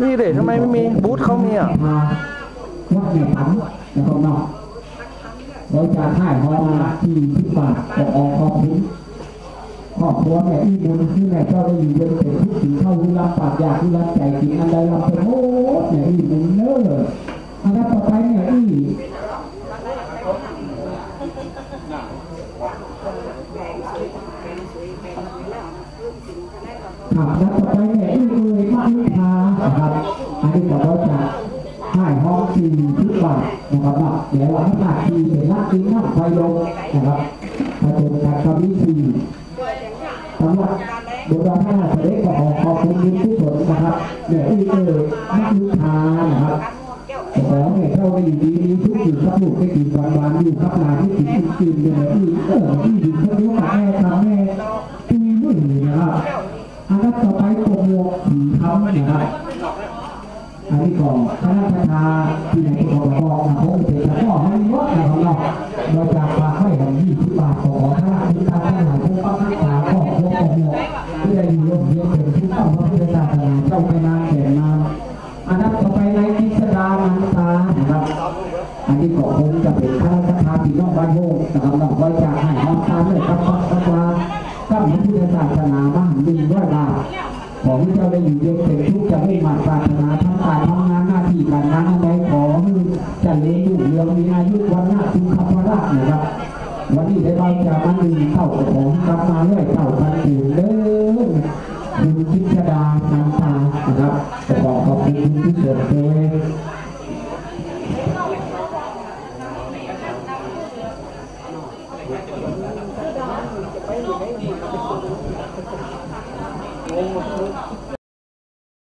นี่เด็ทำไมไม่มีบูธเขามีอะมาวัดเนี่ยผันนะครับเนาะเราจะถ่ายพอมาที่ที่บาทออกออกขอบคุณครอบครัวแม่อีบุญที่แม่เจ้าได้อยู่เย็นเป็นทุกสิ่งเข้าวิรับปากอยากวิรับใจกินอันใดรับเป็นโอ้แม่อีบุญเนออันนั้นต่อไปแม่อีครับแล้วต่อไปแม่ นะครับ อันนี้ก็เราจะให้ห้องสี่ทุกบาทนะครับเนาเดี๋ยววันหน้าที่เป็นนักกินน้ำไฟลงนะครับผสมกับคำนี้สี่สำหรับบุรพาเสด็จก็ขอขอบคุณทุกทุกคนนะครับเนี่ยวที่เออนักลูกค้านะครับขอให้เข้าได้อยู่ดีมีทุกสิ่งครับลูกได้กินหวานหวานอยู่ครับนาที่กินกินเนี่ยที่เออที่ดินเขาเรียกว่าแม่ทำแม่ตุยมือนะครับอันนั้นต่อไปกบหมวกผีคำนะครับ อันนี้ก่อนคณะทาที่ในที่บอกบอกนะผมเป็นตะก้อให้วัดนะครับเนาะโดยจากฝากไว้ของยี่สิบบาทของคณะที่ตาทั้งหลายผู้ปักษาก็ยกออกหมดที่ได้อยู่ร่วมเรียนเป็นผู้ต้องพระพุทธศาสนาเจ้าไปนานแก่นานอันนั้นต่อไปในกิสดานันตานะครับอันนี้ก็คงจะเป็นคณะทาที่น้องบ้านโฮงนะครับน้องไว้จากให้น้องตามเลยครับพระพุทธกับพระพุทธศาสนาบ้านดีด้วยบาขอให้เจ้าได้อยู่เย็นเป็นทุกจะไม่มันปรารถนาานหน้าทางานอะไรขอให้เจะเลี้ยงลูกเรืองมีอายุวันหน้าทุกขภาระนะครับ วันนี้ได้เราจะมาดึงเข้าของกลับมาเรื่อยเข้ากันอยู่เด้อคุณจิตดานันตานะครับขอขอบคุณที่เกิดเลย